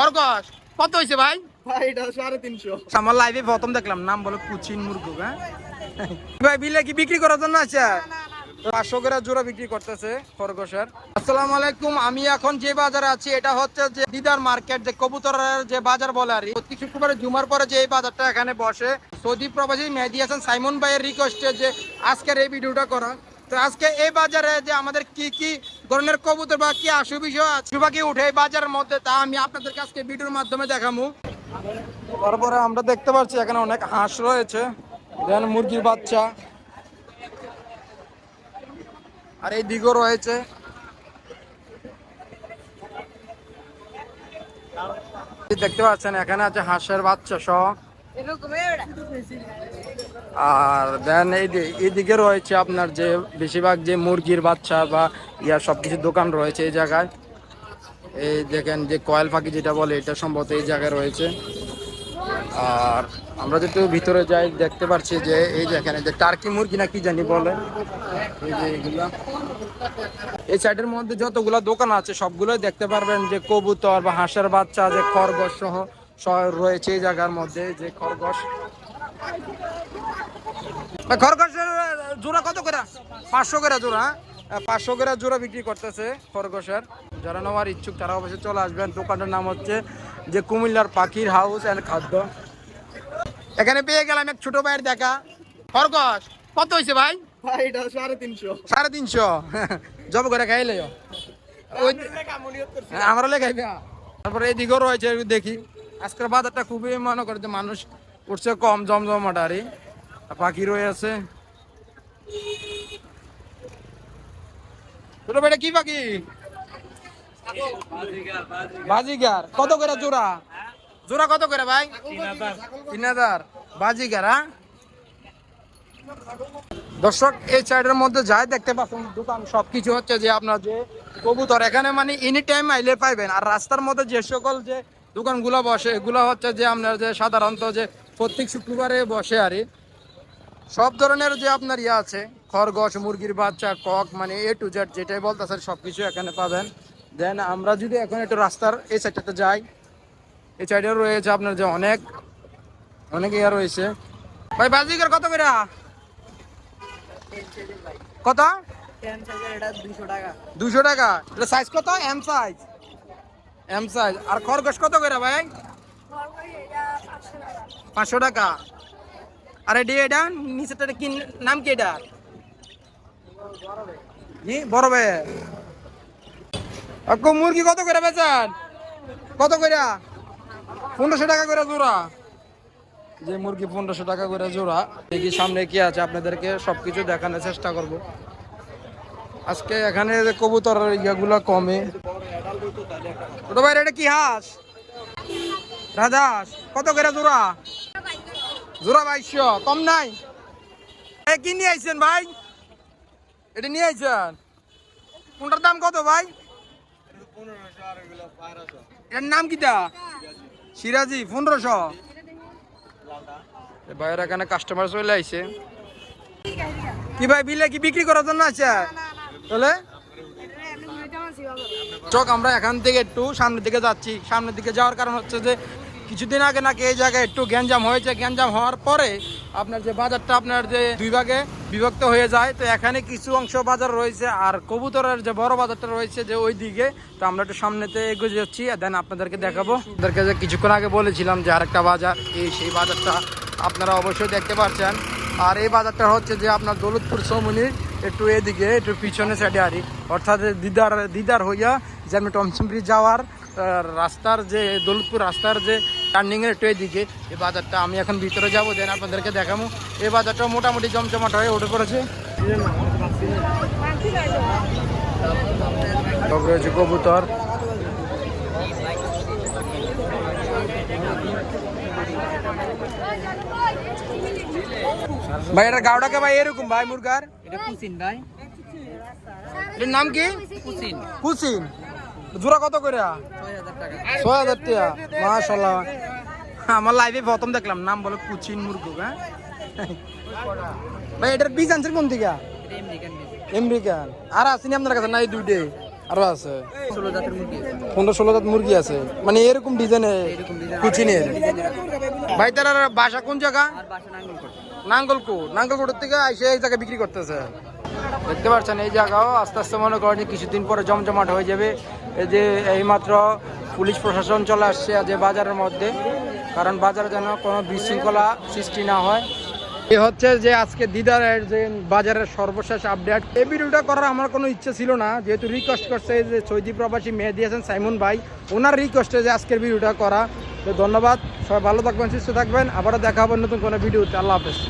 খরগোশ কত হয়েছে ভাই? ভাই এটা সাড়ে তিনশো। আমার লাইভে প্রথম দেখলাম নাম বলে কুচিন মুরগু হ্যাঁ? ভাই বিলে কি বিক্রি করার জন্য আছে? জোড়া বিক্রি করতেছে খরগোশের। আসসালামু আলাইকুম আমি এখন যে বাজারে আছি এটা হচ্ছে যে দিদার মার্কেট যে কবুতরের যে বাজার বলে আর। প্রতি শুক্রবারে জুমার পরে যে এই বাজারটা এখানে বসে সৌদি প্রবাসী মেহেদি হাসান সাইমন ভাইয়ের রিকোয়েস্টে যে আজকের এই ভিডিওটা করা। তো আজকে এই বাজারে যে আমাদের কি কি ধরনের কবুতর বা কি আশু বিষয় আছে। কি উঠে বাজারের মধ্যে, তা আমি আপনাদেরকে আজকে ভিডিওর মাধ্যমে দেখাবো তারপরে আমরা দেখতে পাচ্ছি এখানে অনেক হাঁস রয়েছে। দেন মুরগির বাচ্চা। আর এই দিকেও রয়েছে। দেখতে পাচ্ছেন, এখানে আছে হাঁসের বাচ্চা সহ। আর দেন এইদিকে রয়েছে আপনার যে বেশিরভাগ যে মুরগির বাচ্চা বা ইয়া সবকিছু দোকান রয়েছে এই জায়গায়। এই দেখেন যে কয়েল পাখি যেটা বলে, এটা সম্ভবত এই জায়গায় রয়েছে। আর আমরা যেহেতু ভিতরে যাই, দেখতে পাচ্ছি যে এই যে এখানে যে টার্কি মুরগি না কি জানি বলে। এই যে এগুলা। এই সাইডের মধ্যে যতগুলা দোকান আছে, সবগুলোই দেখতে পারবেন যে কবুতর বা হাঁসের বাচ্চা, যে খরগোশ সহ রয়েছে এই জায়গার মধ্যে, যে খরগোশ। খরগোশের জোড়া কত করে? পাঁচশো করে জোড়া হ্যাঁ? পাঁচশো করে জোড়া বিক্রি করতেছে খরগোশের যারা নেওয়ার ইচ্ছুক তারা অবশ্যই চলে আসবেন। দোকানটার নাম হচ্ছে যে কুমিল্লার পাখির হাউস অ্যান্ড খাদ্য। এখানে পেয়ে গেলাম এক ছোট ভাইয়ের দেখা। খরগোশ কত হয়েছে ভাই? সাড়ে তিনশো। সাড়ে তিনশো। জব করে খাইলে হ্যাঁ, আমরা লেখাইবে তারপরে এদিকেও রয়েছে দেখি। আজকের বাজারটা খুবই মনে করে যে মানুষ উঠছে কম জমজমাটারি পাখি রয়েছে ছোট বেটা কি পাখি বাজিগার, কত করে জোড়া? জোড়া কত করে ভাই? তিন হাজার। বাজিগার হ্যাঁ? দর্শক, এই সাইডের মধ্যে যাই দেখতে পাচ্ছেন, দোকান সবকিছু হচ্ছে যে আপনার যে কবুতর এখানে মানে এনি টাইম আইলে পাইবেন। আর রাস্তার মধ্যে যে সকল যে দোকানগুলো বসে, এগুলো হচ্ছে যে আপনার যে সাধারণত যে প্রত্যেক শুক্রবারে বসে আর। সব ধরনের যে আপনার ইয়ে আছে খরগোশ মুরগির বাচ্চা কক মানে এ টু জেড যেটাই বলতেছে সব কিছু এখানে পাবেন। দেন আমরা যদি এখন একটু রাস্তার এই সাইডটাতে যাই এই সাইডেও রয়েছে আপনার যে অনেক অনেক ইয়ে রয়েছে। ভাই বাজিকার কত করে? কত? দুশো টাকা। এটা সাইজ কত? এম সাইজ এম সাইজ আর খরগোশ কত করে ভাই? পাঁচশো টাকা। আর এডি এটা নিচেটা কি, নাম কি এটা? জি বড় ভাই। আকু মুরগি কত করে বেচান? কত করে? পনেরোশো টাকা করে জোড়া। যে মুরগি পনেরোশো টাকা করে জোড়া, দেখি সামনে কি আছে, আপনাদেরকে সবকিছু দেখানোর চেষ্টা করব। আজকে এখানে যে কবুতর ইয়াগুলো কমে। ছোট ভাই এটা কি হাঁস? রাজাস কত করে জোড়া? জোড়া বাইশশো কম নাই। এ কি নিয়ে আইছেন ভাই? এটা নিয়ে আইছেন? কোনটার দাম কত ভাই? এর নাম কিটা? সিরাজি পনেরোশো। ভাইয়ের এখানে কাস্টমার চলে আইছে। কি ভাই বিলে কি বিক্রি করার জন্য আছে? তাহলে? চক আমরা এখান থেকে একটু সামনের দিকে যাচ্ছি। সামনের দিকে যাওয়ার কারণ হচ্ছে যে কিছুদিন আগে নাকি এই জায়গায় একটু গ্যাঞ্জাম হয়েছে। গ্যাঞ্জাম হওয়ার পরে আপনার যে বাজারটা আপনার যে দুই ভাগে বিভক্ত হয়ে যায়, তো এখানে কিছু অংশ বাজার রয়েছে আর কবুতরের যে বড় বাজারটা রয়েছে যে ওই দিকে, তো আমরা একটু সামনেতে এগিয়ে যাচ্ছি দেন আপনাদেরকে দেখাবো। আপনাদেরকে যে কিছুক্ষণ আগে বলেছিলাম যে আরেকটা বাজার, এই সেই বাজারটা আপনারা অবশ্যই দেখতে পাচ্ছেন আর এই বাজারটা হচ্ছে যে আপনার দৌলতপুর সৌমনির একটু এদিকে, একটু পিছনে সাইডে আরি অর্থাৎ দিদার দিদার হইয়া যে আমি টমসিমরি যাওয়ার রাস্তার যে দৌলতপুর রাস্তার যে টার্নিং এর একটু এদিকে। এই বাজারটা আমি এখন ভিতরে যাব দেন আপনাদেরকে দেখাবো এই বাজারটা মোটামুটি জমজমাট হয়ে উঠে পড়েছে। রয়েছে কবুতর। ভাই এটা গাওটাকে ভাই এরকম ভাই মুরগার? এটা কুচিন ভাই। এটার নাম কি? কুচিন কুসিন। জোড়া কত করে ছয় হাজার টাকা। মাশাল্লাহ আমার লাইভে প্রথম দেখলাম নাম বলে কুচিন মুরগু হ্যাঁ? ভাই এটার বীজ আনছেন কোন দিকে আমেরিকান। আর আসেনি আপনার কাছে? না এই দুইটে। আরও আছে। পনেরো ষোলো জাত মুরগি আছে। মানে এরকম ডিজাইনে কুচিনের। ভাই তার বাসা কোন জায়গা? নাঙ্গলকোট। নাঙ্গলকোট। নাঙ্গলকোটের থেকে এসে এই জায়গায় বিক্রি করতেছে। দেখতে পাচ্ছেন, এই জায়গাও আস্তে আস্তে মনে করেন যে কিছুদিন পরে জমজমাট হয়ে যাবে। এই যে এইমাত্র পুলিশ প্রশাসন চলে আসছে যে বাজারের মধ্যে, কারণ বাজারে যেন কোনো বিশৃঙ্খলা সৃষ্টি না হয়। এ হচ্ছে যে আজকে দিদারের যে বাজারের সর্বশেষ আপডেট। এই ভিডিওটা করার আমার কোনো ইচ্ছে ছিল না, যেহেতু রিকোয়েস্ট করছে যে সৌদি প্রবাসী মেয়ে দিয়েছেন সাইমন ভাই, ওনার রিকোয়েস্টে যে আজকের ভিডিওটা করা। তো ধন্যবাদ, সবাই ভালো থাকবেন, সুস্থ থাকবেন। আবারও দেখা হবে নতুন কোনো ভিডিওতে। আল্লাহ হাফেজ।